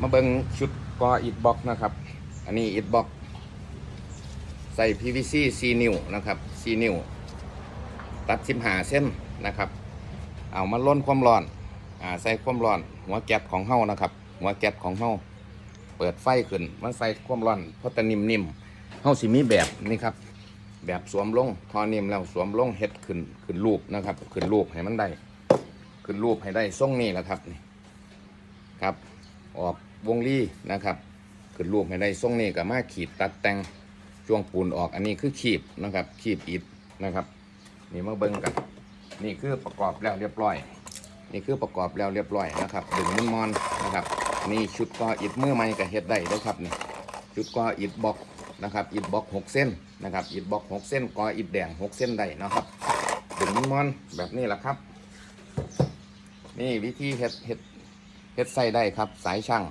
มาเบิงชุดกออิดบ็อกนะครับ อันนี้อิดบ็อก ใส่ PVC 4 นิ้วนะครับ4นิ้ว ตัด15เส้นนะครับ เอามาล้นความร้อนอ่าใส่ความร้อน หัวแก๊สของเฮานะครับ หัวแก๊สของเฮาเปิดไฟขึ้นมันใส่ความร้อนเพราะแต่นิ่มๆเฮาสิมีแบบนี่ครับ แบบสวมลงทอนิ่มแล้วสวมลงเฮ็ดขึ้นขึ้นรูปนะครับ ขึ้นรูปให้มันได้ ขึ้นรูปให้ได้ทรงนี้แหละครับนี่ครับ ออก วงรีนะครับขึ้นรูปให้ได้ทรงนี้กับมาขีดตัดแต่งช่วงปูนออกอันนี้คือขีบนะครับขีบอิฐนะครับ นี่มาเบิ่งกัน นี่คือประกอบแล้วเรียบร้อย นี่คือประกอบแล้วเรียบร้อยนะครับดึงมันมอนนะครับนี่ชุดก่ออิฐมือใหม่กับเฮ็ดได้เด้อครับนี่ชุดก่ออิฐบล็อกนะครับอิฐบล็อกหกเส้นนะครับอิฐบล็อกหกเส้นก่ออิฐแดงหกเส้นได้นะครับดึงมันมอนแบบนี้แหละครับ นี่วิธีเฮ็ดเฮ็ดเฮ็ดใส่ได้ครับสายช่าง